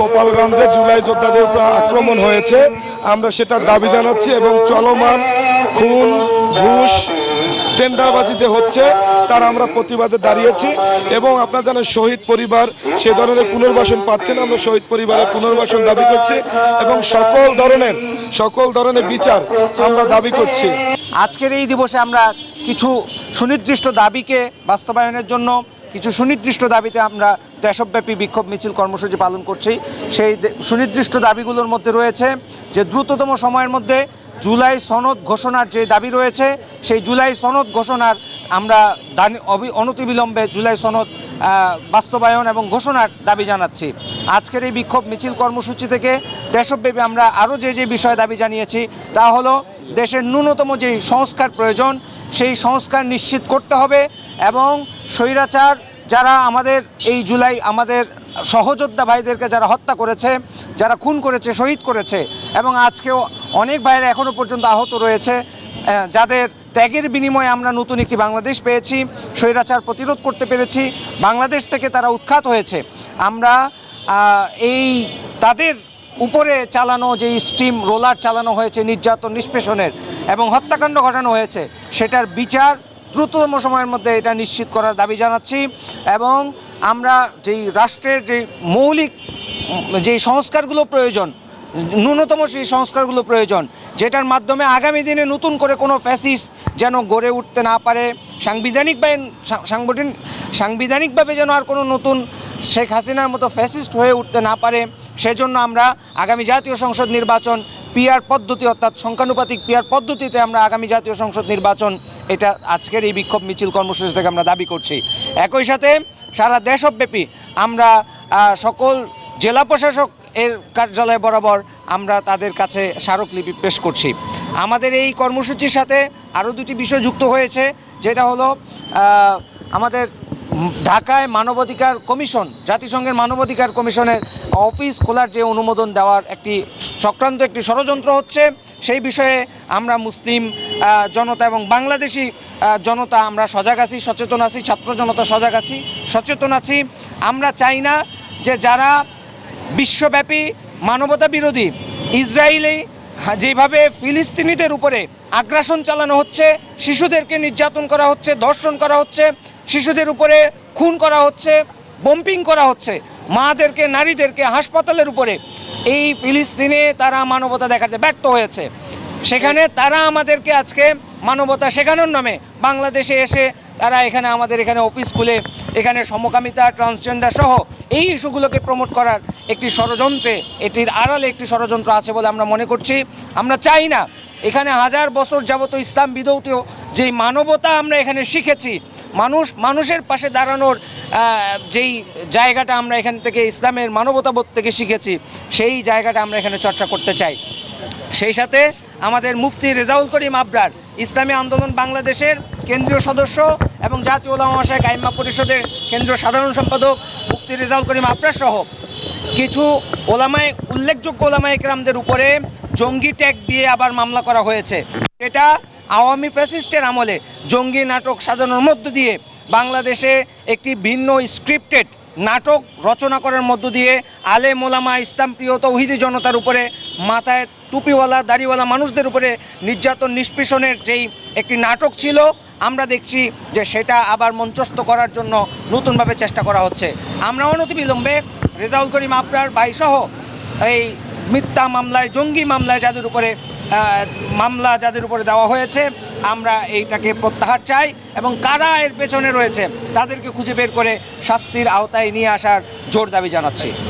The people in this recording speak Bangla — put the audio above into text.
গোপালগঞ্জে জুলাই যোদ্ধাদের উপর আক্রমণ হয়েছে। আমরা সেটার দাবি জানাচ্ছি এবং চলমান খুন, ঘুষ, টেন্ডারবাজি যে হচ্ছে, তার আমরা প্রতিবাদে দাঁড়িয়েছি এবং আপনার জানেন শহীদ পরিবার সে ধরনের পুনর্বাসন পাচ্ছে না। আমরা শহীদ পরিবারের পুনর্বাসন দাবি করছি এবং সকল ধরনের সকল ধরনের বিচার আমরা দাবি করছি। আজকের এই দিবসে আমরা কিছু সুনির্দিষ্ট দাবিকে বাস্তবায়নের জন্য কিছু সুনির্দিষ্ট দাবিতে আমরা দেশব্যাপী বিক্ষোভ মিছিল কর্মসূচি পালন করছি। সেই সুনির্দিষ্ট দাবিগুলোর মধ্যে রয়েছে যে দ্রুততম সময়ের মধ্যে জুলাই সনদ ঘোষণার যে দাবি রয়েছে, সেই জুলাই সনদ ঘোষণার আমরা অনতিবিলম্বে জুলাই সনদ বাস্তবায়ন এবং ঘোষণার দাবি জানাচ্ছি। আজকের এই বিক্ষোভ মিছিল কর্মসূচি থেকে দেশব্যাপী আমরা আরও যে যে বিষয়ে দাবি জানিয়েছি, তা হলো দেশের ন্যূনতম যেই সংস্কার প্রয়োজন, সেই সংস্কার নিশ্চিত করতে হবে এবং স্বৈরাচার যারা আমাদের এই জুলাই আমাদের সহযোদ্ধা ভাইদেরকে যারা হত্যা করেছে, যারা খুন করেছে, শহীদ করেছে এবং আজকেও অনেক ভাইরা এখনও পর্যন্ত আহত রয়েছে যাদের ত্যাগের বিনিময়ে আমরা নতুন একটি বাংলাদেশ পেয়েছি, স্বৈরাচার প্রতিরোধ করতে পেরেছি, বাংলাদেশ থেকে তারা উৎখাত হয়েছে। আমরা এই তাদের উপরে চালানো যে স্টিম রোলার চালানো হয়েছে নির্যাতন নিষ্পেষণের এবং হত্যাকাণ্ড ঘটানো হয়েছে, সেটার বিচার দ্রুততম সময়ের মধ্যে এটা নিশ্চিত করার দাবি জানাচ্ছি এবং আমরা যেই রাষ্ট্রের যে মৌলিক, যেই সংস্কারগুলো প্রয়োজন, ন্যূনতম সেই সংস্কারগুলো প্রয়োজন, যেটার মাধ্যমে আগামী দিনে নতুন করে কোনো ফ্যাসিস যেন গড়ে উঠতে না পারে সাংবিধানিক সাংগঠনিক সাংবিধানিকভাবে যেন আর কোনো নতুন শেখ হাসিনার মতো ফ্যাসিস্ট হয়ে উঠতে না পারে, সেজন্য আমরা আগামী জাতীয় সংসদ নির্বাচন পিআর পদ্ধতি অর্থাৎ সংখ্যানুপাতিক পিআর পদ্ধতিতে আমরা আগামী জাতীয় সংসদ নির্বাচন, এটা আজকের এই বিক্ষোভ মিছিল কর্মসূচি থেকে আমরা দাবি করছি। একই সাথে সারা দেশব্যাপী আমরা সকল জেলা প্রশাসক এর কার্যালয় বরাবর আমরা তাদের কাছে স্মারকলিপি পেশ করছি। আমাদের এই কর্মসূচির সাথে আরও দুটি বিষয় যুক্ত হয়েছে, যেটা হলো আমাদের ঢাকায় মানবাধিকার কমিশন, জাতিসংঘের মানবাধিকার কমিশনের অফিস খোলার যে অনুমোদন দেওয়ার একটি চক্রান্ত একটি ষড়যন্ত্র হচ্ছে, সেই বিষয়ে আমরা মুসলিম জনতা এবং বাংলাদেশি জনতা আমরা সজাগ আছি, সচেতন আছি, ছাত্র জনতা সজাগ আছি, সচেতন আছি। আমরা চাই না যে যারা বিশ্বব্যাপী মানবতা বিরোধী ইসরায়েলে যেভাবে ফিলিস্তিনিদের উপরে আগ্রাসন চালানো হচ্ছে, শিশুদেরকে নির্যাতন করা হচ্ছে, ধর্ষণ করা হচ্ছে, শিশুদের উপরে খুন করা হচ্ছে, বম্পিং করা হচ্ছে মাদেরকে, নারীদেরকে হাসপাতালের উপরে। এই ফিলিস্তিনে তারা মানবতা দেখাতে ব্যর্থ হয়েছে। সেখানে তারা আমাদেরকে আজকে মানবতা শেখানোর নামে বাংলাদেশে এসে তারা এখানে আমাদের এখানে অফিস খুলে, এখানে সমকামিতা ট্রান্সজেন্ডার সহ এই ইস্যুগুলোকে প্রমোট করার একটি ষড়যন্ত্রে, এটির আড়ালে একটি ষড়যন্ত্র আছে বলে আমরা মনে করছি। আমরা চাই না এখানে হাজার বছর যাবত ইসলাম বিধৌতীয় যেই মানবতা আমরা এখানে শিখেছি, মানুষ, মানুষের পাশে দাঁড়ানোর যেই জায়গাটা আমরা এখান থেকে ইসলামের মানবতাবোধ থেকে শিখেছি, সেই জায়গাটা আমরা এখানে চর্চা করতে চাই। সেই সাথে আমাদের মুফতি রেজাউল করিম আবরার, ইসলামী আন্দোলন বাংলাদেশের কেন্দ্রীয় সদস্য এবং জাতীয় ওলামা মাসায় কাইম্মা পরিষদের কেন্দ্রীয় সাধারণ সম্পাদক মুফতি রেজাউল করিম আবরার সহ কিছু ওলামায় উল্লেখযোগ্য ওলামায় একরামদের উপরে জঙ্গি ট্যাগ দিয়ে আবার মামলা করা হয়েছে। এটা আওয়ামী ফ্যাসিস্টের আমলে জঙ্গি নাটক সাজানোর মধ্য দিয়ে বাংলাদেশে একটি ভিন্ন স্ক্রিপ্টেড নাটক রচনা করার মধ্য দিয়ে আলে মোলামা ইসলাম প্রিয় তৌহিদি জনতার উপরে, মাথায় টুপিওয়ালা, দাড়িওয়ালা মানুষদের উপরে নির্যাতন নিষ্পেষণের যেই একটি নাটক ছিল, আমরা দেখছি যে সেটা আবার মঞ্চস্থ করার জন্য নতুনভাবে চেষ্টা করা হচ্ছে। আমরা অনতিবিলম্বে রেজাউল করিম আবরার ভাইসহ এই মিথ্যা মামলায়, জঙ্গি মামলায় যাদের উপরে মামলা যাদের উপরে দেওয়া হয়েছে, আমরা এইটাকে প্রত্যাহার চাই এবং কারা এর পেছনে রয়েছে, তাদেরকে খুঁজে বের করে শাস্তির আওতায় নিয়ে আসার জোর দাবি জানাচ্ছি।